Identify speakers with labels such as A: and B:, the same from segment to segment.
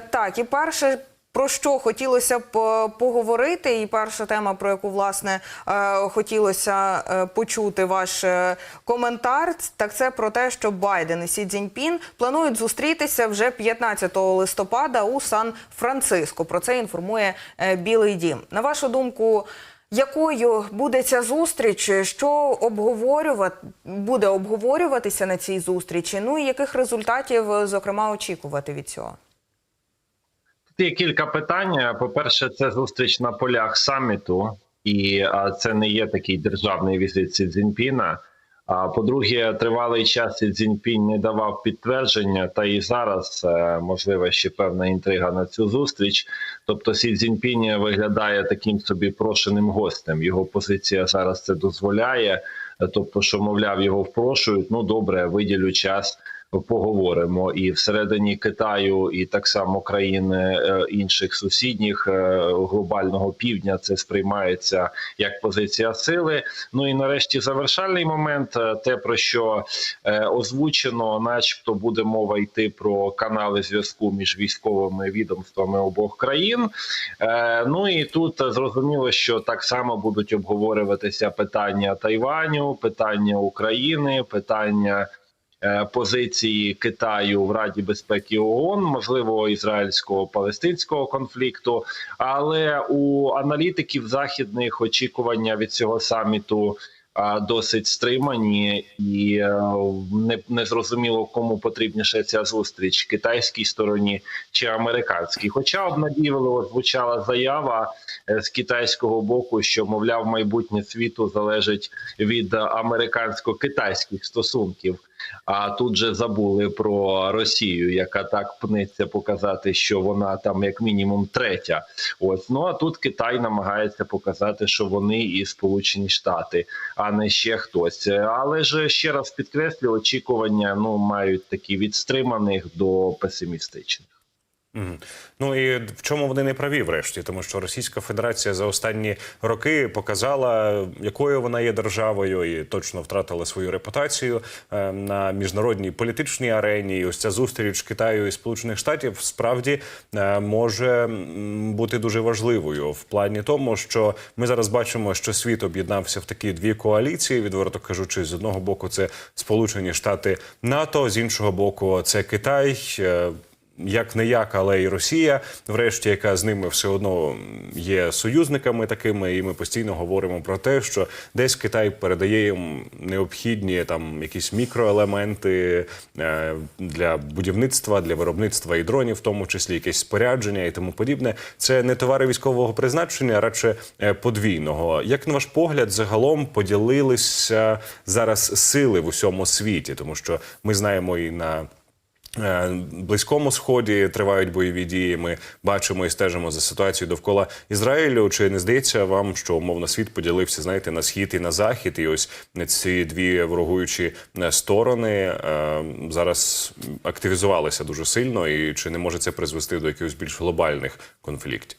A: Так, і перше. Про що хотілося б е, поговорити, і перша тема, про яку власне е, хотілося е, почути ваш коментар, так це про те, що Байден і Сі Цзіньпін планують зустрітися вже 15 листопада у Сан-Франциско. Про це інформує Білий Дім. На вашу думку, якою буде ця зустріч? Що обговорювати буде обговорюватися на цій зустрічі? Ну і яких результатів, зокрема, очікувати від цього?
B: Є кілька питань. По-перше, це зустріч на полях саміту, і це не є такий державний візит Сі Цзіньпіна. А по-друге, тривалий час Сі Цзіньпінь не давав підтвердження, та і зараз е, можливо ще певна інтрига на цю зустріч. Тобто, Сі Цзіньпінь виглядає таким собі прошеним гостем. Його позиція зараз це дозволяє. Тобто, що мовляв, його впрошують. Ну добре, виділю час поговоримо і всередині Китаю, і так само країн е, інших сусідніх е, глобального півдня це сприймається як позиція сили. Ну і нарешті завершальний момент, е, те про що озвучено, начебто, буде мова йти про канали зв'язку між військовими відомствами обох країн. Ну і тут зрозуміло, що так само будуть обговорюватися питання Тайваню, питання України, питання позиції Китаю в Раді безпеки ООН, можливо, ізраїльсько-палестинського конфлікту. Але у аналітиків західних очікування від цього саміту. Досить стримані, і е, не, не зрозуміло, кому потрібніше ця зустріч китайській стороні чи американській. Хоча обнадійливо звучала заява е, з китайського боку, що мовляв, майбутнє світу залежить від американсько-китайських стосунків. А тут же забули про Росію, яка так пнеться показати, що вона там як мінімум третя. Ось ну а тут Китай намагається показати, що вони і Сполучені Штати, а не ще хтось. Але ж ще раз підкреслю, очікування ну мають такі від стриманих до песимістичних.
C: Ну і в чому вони не праві, врешті, тому що Російська Федерація за останні роки показала, якою вона є державою, і точно втратила свою репутацію е, на міжнародній політичній арені. І ось ця зустріч Китаю і Сполучених Штатів справді е, може бути дуже важливою в плані тому, що ми зараз бачимо, що світ об'єднався в такі дві коаліції, відверто кажучи, з одного боку, це Сполучені Штати НАТО, з іншого боку, це Китай. Як не як, але і Росія, врешті, яка з ними все одно є союзниками такими, і ми постійно говоримо про те, що десь Китай передає їм необхідні там якісь мікроелементи е, для будівництва, для виробництва і дронів, в тому числі якесь спорядження і тому подібне. Це не товари військового призначення, а радше е, подвійного. Як на ваш погляд, загалом поділилися зараз сили в усьому світі, тому що ми знаємо і на Близькому сході тривають бойові дії. Ми бачимо і стежимо за ситуацією довкола Ізраїлю. Чи не здається вам, що умовно світ поділився, знаєте, на схід і на захід? І ось ці дві ворогуючі е, сторони е, зараз активізувалися дуже сильно, і чи не може це призвести до якихось більш глобальних конфліктів?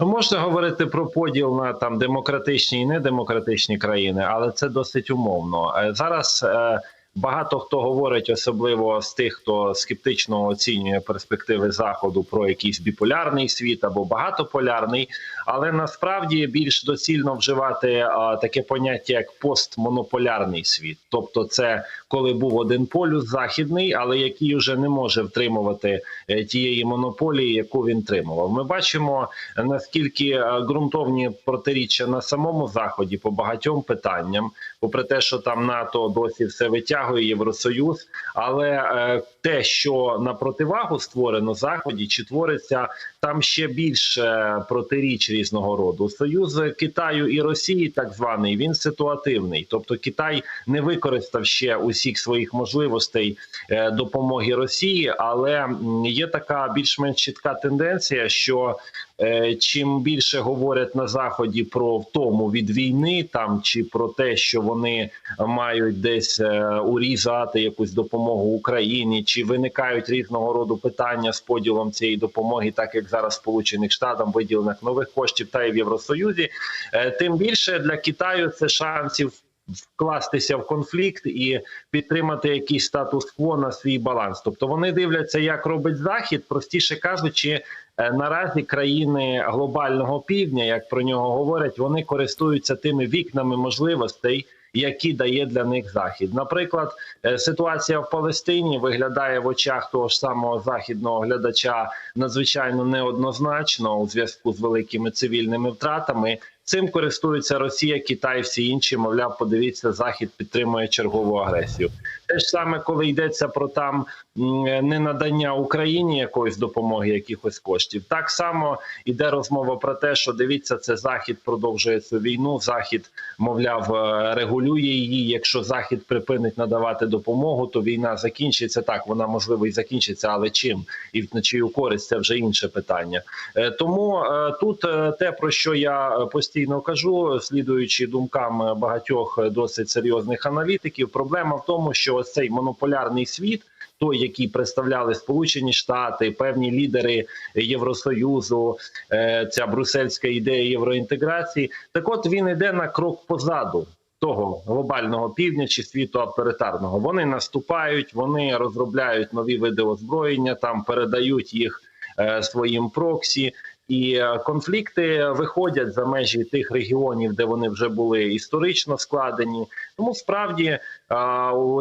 B: Ну, можна говорити про поділ на там демократичні і недемократичні країни, але це досить умовно. Е, Зараз е, багато хто говорить, особливо з тих, хто скептично оцінює перспективи заходу про якийсь біполярний світ або багатополярний, але насправді більш доцільно вживати а, таке поняття як постмонополярний світ, тобто це коли був один полюс західний, але який вже не може втримувати е, тієї монополії, яку він тримував. Ми бачимо е, наскільки е, ґрунтовні протиріччя на самому заході по багатьом питанням, попри те, що там НАТО досі все витягує Євросоюз, але е, те, що на противагу створено заході, чи твориться там ще більше протиріч різного роду. Союз Китаю і Росії, так званий, він ситуативний, тобто Китай не використав ще усіх своїх можливостей е, допомоги Росії, але є така більш-менш чітка тенденція, що е, чим більше говорять на заході про втому від війни, там чи про те, що вони мають десь е, урізати якусь допомогу Україні, чи виникають різного роду питання з поділом цієї допомоги, так як зараз Сполучених Штатам виділених нових коштів та і в Євросоюзі, е, тим більше для Китаю це шансів вкластися в конфлікт і підтримати якийсь статус-кво на свій баланс. Тобто вони дивляться, як робить захід, простіше кажучи. е, Наразі країни глобального півдня, як про нього говорять, вони користуються тими вікнами можливостей, які дає для них захід. Наприклад, е, ситуація в Палестині виглядає в очах того ж самого західного глядача надзвичайно неоднозначно у зв'язку з великими цивільними втратами. Цим користуються Росія, Китай, всі інші. Мовляв, подивіться, захід підтримує чергову агресію. Те ж саме, коли йдеться про там м, ненадання Україні якоїсь допомоги, якихось коштів. Так само іде розмова про те, що дивіться, це захід продовжує цю війну. Захід, мовляв, е, регулює її. Якщо захід припинить надавати допомогу, то війна закінчиться. Так вона можливо і закінчиться, але чим і на чию користь це вже інше питання. Е, Тому е, тут те, про що я постійно кажу, слідуючи думкам багатьох досить серйозних аналітиків, проблема в тому, що цей монополярний світ. Той, який представляли Сполучені Штати, певні лідери Євросоюзу, е, ця брусельська ідея євроінтеграції, так от він іде на крок позаду того глобального півдня чи світу авторитарного. Вони наступають, вони розробляють нові види озброєння, там передають їх е, своїм проксі. І е, конфлікти виходять за межі тих регіонів, де вони вже були історично складені. Тому справді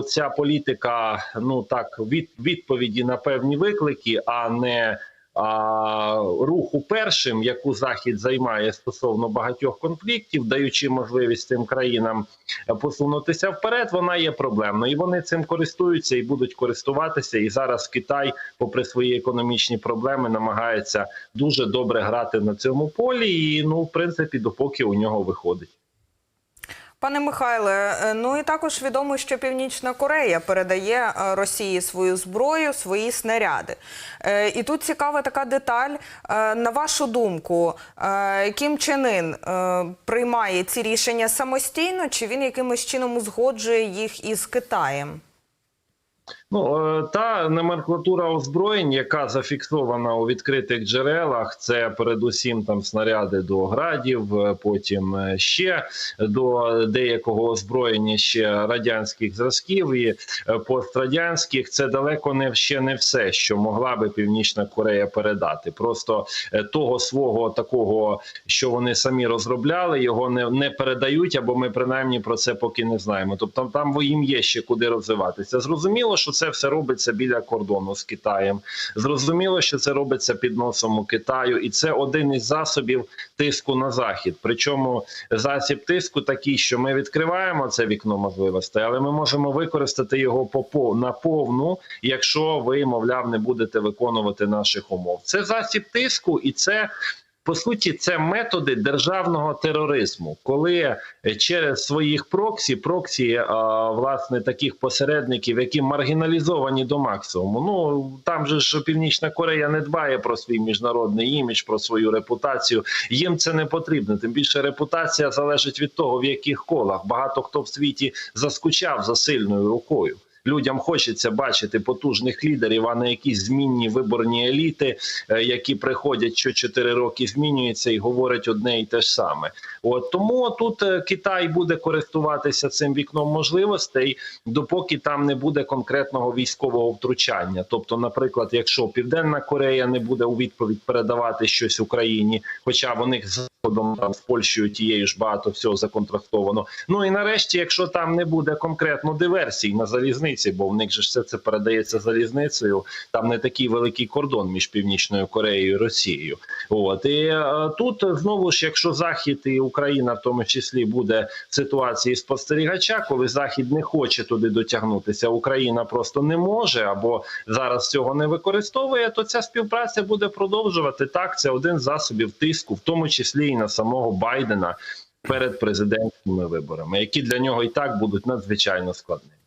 B: ця політика, ну так, від відповіді на певні виклики, а не а, руху першим, яку захід займає стосовно багатьох конфліктів, даючи можливість цим країнам посунутися вперед, вона є проблемною. І вони цим користуються і будуть користуватися. І зараз Китай, попри свої економічні проблеми, намагається дуже добре грати на цьому полі. І ну, в принципі, допоки у нього виходить.
A: Пане Михайле, е, ну і також відомо, що Північна Корея передає е, Росії свою зброю, свої снаряди. Е, І тут цікава така деталь. На вашу думку, Кім Чен Ін приймає ці рішення самостійно, чи він якимось чином узгоджує їх із Китаєм?
B: Ну е, та номенклатура озброєнь, яка зафіксована у відкритих джерелах, це передусім там снаряди до градів, е, потім е, ще до деякого озброєння ще радянських зразків і пострадянських. Це далеко не ще не все, що могла би Північна Корея передати. Просто того свого такого, що вони самі розробляли, його не, не передають, або ми принаймні про це поки не знаємо. Тобто там їм є ще куди розвиватися. Зрозуміло, що це все робиться біля кордону з Китаєм. Зрозуміло, що це робиться під носом у Китаю, і це один із засобів тиску на захід. Причому засіб тиску такий, що ми відкриваємо це вікно можливостей, але ми можемо використати його по на повну, якщо ви, мовляв, не будете виконувати наших умов. Це засіб тиску, і це. По суті, це методи державного тероризму, коли е, через своїх проксі, проксі а, власне таких посередників, які маргіналізовані до максимуму. Ну там же ж Північна Корея не дбає про свій міжнародний імідж, про свою репутацію. Їм це не потрібно. Тим більше репутація залежить від того, в яких колах багато хто в світі заскучав за сильною рукою. Людям хочеться бачити потужних лідерів, а не якісь змінні виборні еліти, е, які приходять що 4 роки, змінюються і говорять одне і те ж саме. От тому тут е, Китай буде користуватися цим вікном можливостей, допоки там не буде конкретного військового втручання. Тобто, наприклад, якщо Південна Корея не буде у відповідь передавати щось Україні, хоча в них з Заходом, там з Польщею тією ж багато всього законтрактовано. Ну і нарешті, якщо там не буде конкретно диверсій на залізниці, бо в них же все це передається залізницею, там не такий великий кордон між Північною Кореєю і Росією. От і е, тут знову ж, якщо Захід і Україна, в тому числі, буде в ситуації спостерігача, коли Захід не хоче туди дотягнутися, Україна просто не може або зараз цього не використовує, то ця співпраця буде продовжувати так. Це один з засобів тиску, в тому числі і на самого Байдена перед президентськими виборами, які для нього і так будуть надзвичайно складними.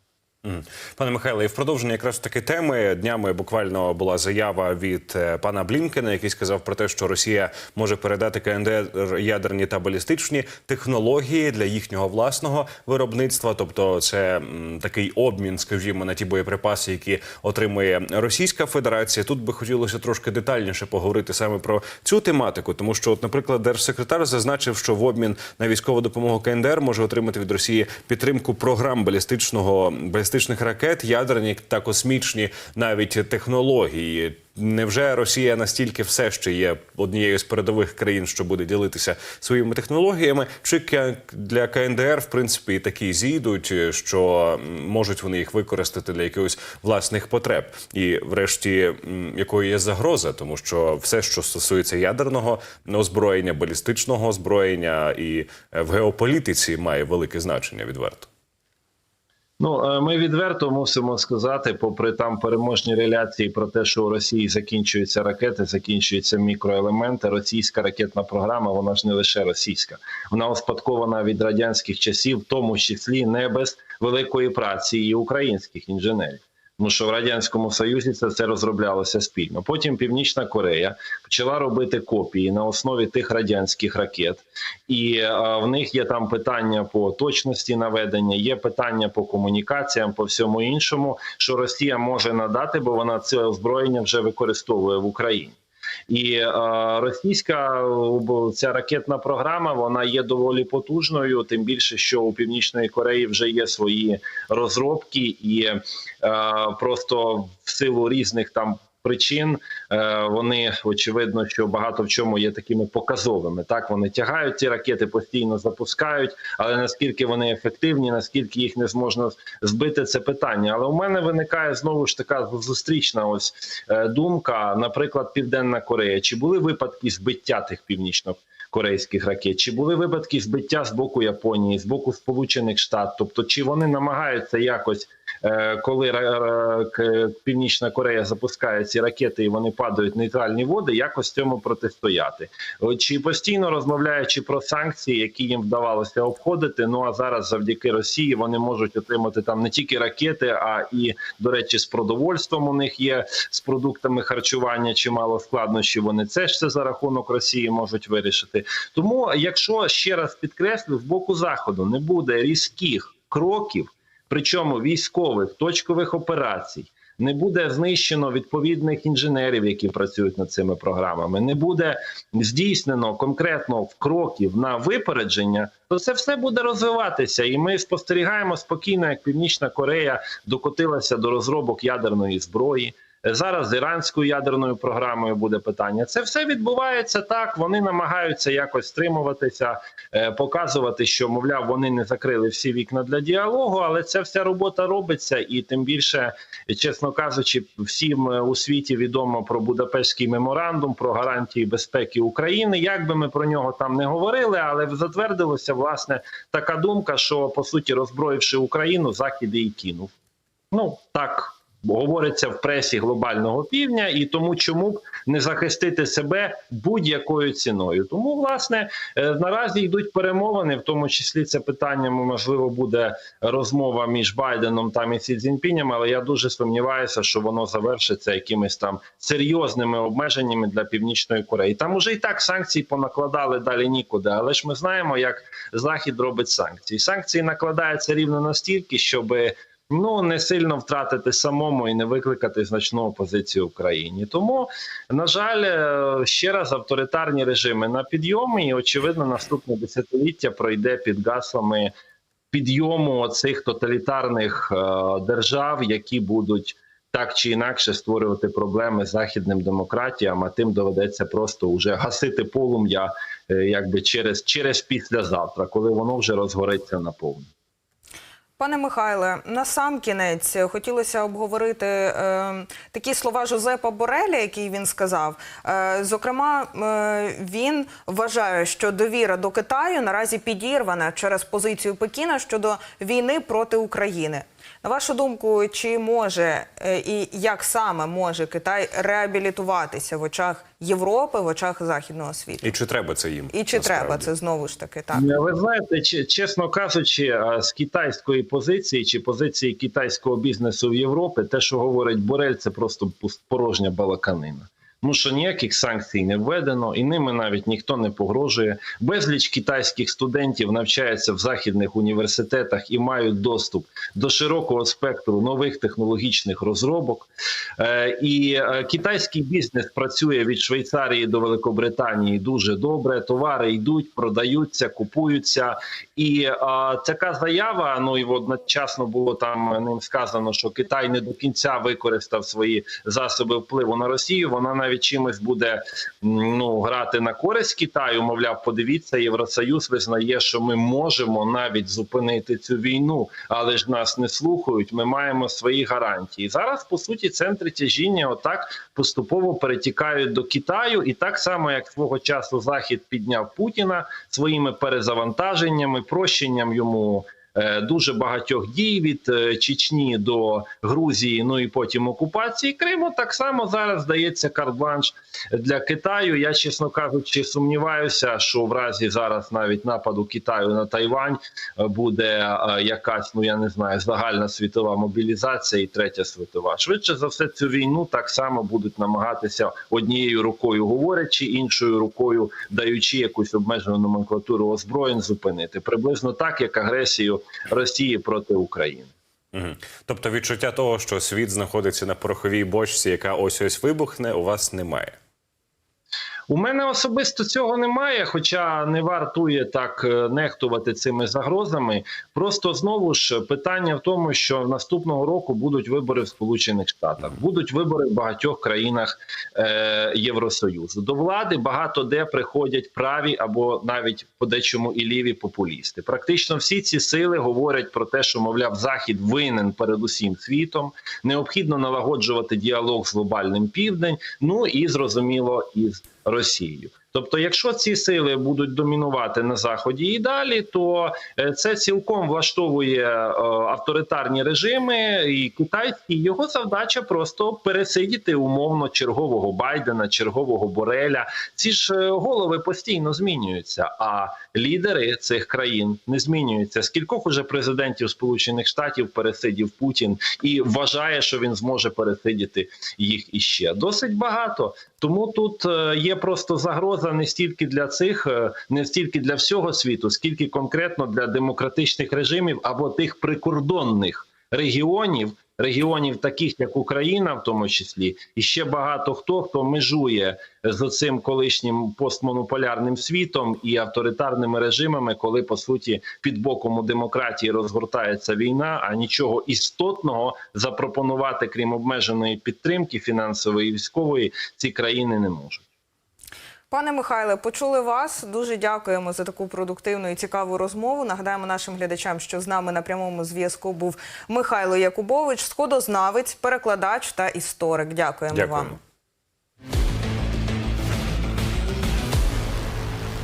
C: Пане Михайле, і в продовження якраз таки теми днями буквально була заява від е, пана Блінкена, який сказав про те, що Росія може передати КНДР ядерні та балістичні технології для їхнього власного виробництва. Тобто, це такий обмін, скажімо, на ті боєприпаси, які отримує Російська Федерація. Тут би хотілося трошки детальніше поговорити саме про цю тематику, тому що, от, наприклад, держсекретар зазначив, що в обмін на військову допомогу КНДР може отримати від Росії підтримку програм балістичного балістичних ракет, ядерні та космічні навіть технології. Невже Росія настільки все ще є однією з передових країн, що буде ділитися своїми технологіями? Чи для КНДР в принципі такі зійдуть, що можуть вони їх використати для якихось власних потреб? І, врешті, якою є загроза, тому що все, що стосується ядерного озброєння, балістичного озброєння і е, в геополітиці має велике значення відверто.
B: Ну е, ми відверто мусимо сказати, попри там переможні реляції про те, що у Росії закінчуються ракети, закінчуються мікроелементи. Російська ракетна програма, вона ж не лише російська, вона успадкована від радянських часів, в тому числі не без великої праці і українських інженерів. Тому що в радянському союзі це все розроблялося спільно. Потім Північна Корея почала робити копії на основі тих радянських ракет, і а, в них є там питання по точності наведення, є питання по комунікаціям, по всьому іншому, що Росія може надати, бо вона це озброєння вже використовує в Україні. І е, російська ця ракетна програма вона є доволі потужною. Тим більше, що у північної Кореї вже є свої розробки, і е, просто в силу різних там. Причин е, вони очевидно, що багато в чому є такими показовими. Так вони тягають ці ракети, постійно запускають, але наскільки вони ефективні, наскільки їх не зможна збити, це питання. Але у мене виникає знову ж така зустрічна ось е, думка. Наприклад, Південна Корея. Чи були випадки збиття тих північно? Корейських ракет, чи були випадки збиття з боку Японії, з боку Сполучених Штатів? Тобто, чи вони намагаються якось, коли ра- ра- Північна Корея запускає ці ракети і вони падають в нейтральні води, якось цьому протистояти? Чи постійно розмовляючи про санкції, які їм вдавалося обходити? Ну а зараз, завдяки Росії, вони можуть отримати там не тільки ракети, а і до речі, з продовольством у них є з продуктами харчування чимало складнощів. Вони це ж це за рахунок Росії можуть вирішити. Тому, якщо ще раз підкреслю, з боку заходу не буде різких кроків, причому військових точкових операцій. Не буде знищено відповідних інженерів, які працюють над цими програмами. Не буде здійснено конкретно кроків на випередження, то це все буде розвиватися, і ми спостерігаємо спокійно, як Північна Корея докотилася до розробок ядерної зброї. Зараз з іранською ядерною програмою буде питання. Це все відбувається так. Вони намагаються якось стримуватися, е, показувати, що мовляв вони не закрили всі вікна для діалогу, але ця вся робота робиться, і тим більше, чесно кажучи, всім е, у світі відомо про Будапештський меморандум про гарантії безпеки України. Як би ми про нього там не говорили, але затвердилося власне така думка, що по суті роззброївши Україну, захід її кинув. Ну так говориться в пресі глобального півдня, і тому чому б не захистити себе будь-якою ціною. Тому, власне, е, наразі йдуть перемовини, в тому числі це питання можливо буде розмова між Байденом там і Сі Цзіньпінем, але я дуже сумніваюся, що воно завершиться якимись там серйозними обмеженнями для північної Кореї. Там уже і так санкції понакладали далі нікуди. Але ж ми знаємо, як Захід робить санкції. Санкції накладаються рівно настільки, щоби ну не сильно втратити самому і не викликати значну опозицію Україні. Тому, на жаль, е, ще раз авторитарні режими на підйомі, і очевидно, наступне десятиліття пройде під гаслами підйому цих тоталітарних е, держав, які будуть. Так чи інакше створювати проблеми західним демократіям, а тим доведеться просто уже гасити полум'я, е, якби через через післязавтра, коли воно вже розгориться наповну.
A: Пане Михайле, на сам кінець хотілося обговорити е, такі слова Жозепа Бореля, які він сказав. Е, зокрема, е, він вважає, що довіра до Китаю наразі підірвана через позицію Пекіна щодо війни проти України. На вашу думку, чи може е, і як саме може Китай реабілітуватися в очах Європи, в очах західного світу?
C: І чи треба це їм?
A: І чи
C: насправді?
A: треба це знову ж таки так?
B: Ви знаєте, чи- чесно кажучи, а, з китайської позиції чи позиції китайського бізнесу в Європі, те, що говорить Борель, це просто порожня балаканина. Тому що ніяких санкцій не введено, і ними навіть ніхто не погрожує. Безліч китайських студентів навчаються в західних університетах і мають доступ до широкого спектру нових технологічних розробок. Е, І е, китайський бізнес працює від Швейцарії до Великобританії дуже добре. Товари йдуть, продаються, купуються. І е, така заява. Ну і одночасно було там ним сказано, що Китай не до кінця використав свої засоби впливу на Росію. Вона навіть чимось буде ну грати на користь Китаю. Мовляв, подивіться, Євросоюз визнає, що ми можемо навіть зупинити цю війну, але ж нас не слухають. Ми маємо свої гарантії. Зараз по суті центри тяжіння отак поступово перетікають до Китаю, і так само як свого часу Захід підняв Путіна своїми перезавантаженнями, прощенням йому. Е, Дуже багатьох дій від е, Чечні до Грузії, ну і потім окупації Криму. Так само зараз здається карт-бланш для Китаю. Я чесно кажучи, сумніваюся, що в разі зараз навіть нападу Китаю на Тайвань е, буде якась, ну я не знаю, загальна світова мобілізація і третя світова. Швидше за все, цю війну так само будуть намагатися однією рукою говорячи, іншою рукою даючи якусь обмежену номенклатуру озброєнь зупинити. Приблизно так, як агресію Росії проти України.
C: Угу. Тобто відчуття того, що світ знаходиться на пороховій бочці, яка ось ось вибухне, у вас немає.
B: У мене особисто цього немає, хоча не вартує так е, нехтувати цими загрозами. Просто знову ж питання в тому, що наступного року будуть вибори в Сполучених Штатах, будуть вибори в багатьох країнах е, Євросоюзу. До влади багато де приходять праві або навіть по дечому і ліві популісти. Практично всі ці сили говорять про те, що мовляв, захід винен перед усім світом. Необхідно налагоджувати діалог з глобальним південь. Ну і зрозуміло із Росією. Тобто, якщо ці сили будуть домінувати на заході і далі, то е, це цілком влаштовує е, авторитарні режими, і китайські його завдача просто пересидіти умовно чергового Байдена, чергового Бореля. Ці ж е, голови постійно змінюються, а лідери цих країн не змінюються. Скількох уже президентів Сполучених Штатів пересидів Путін і вважає, що він зможе пересидіти їх іще досить багато. Тому тут е, є просто загроза не стільки для цих, е, не стільки для всього світу, скільки конкретно для демократичних режимів або тих прикордонних регіонів, регіонів, таких як Україна, в тому числі, і ще багато хто хто межує з цим колишнім постмонополярним світом і авторитарними режимами, коли по суті під боком у демократії розгортається війна, а нічого істотного запропонувати, крім обмеженої підтримки фінансової і військової, ці країни не можуть.
A: Пане Михайле, почули вас. Дуже дякуємо за таку продуктивну і цікаву розмову. Нагадаємо нашим глядачам, що з нами на прямому зв'язку був Михайло Якубович, сходознавець, перекладач та історик. Дякуємо,
C: Дякуємо.
A: вам.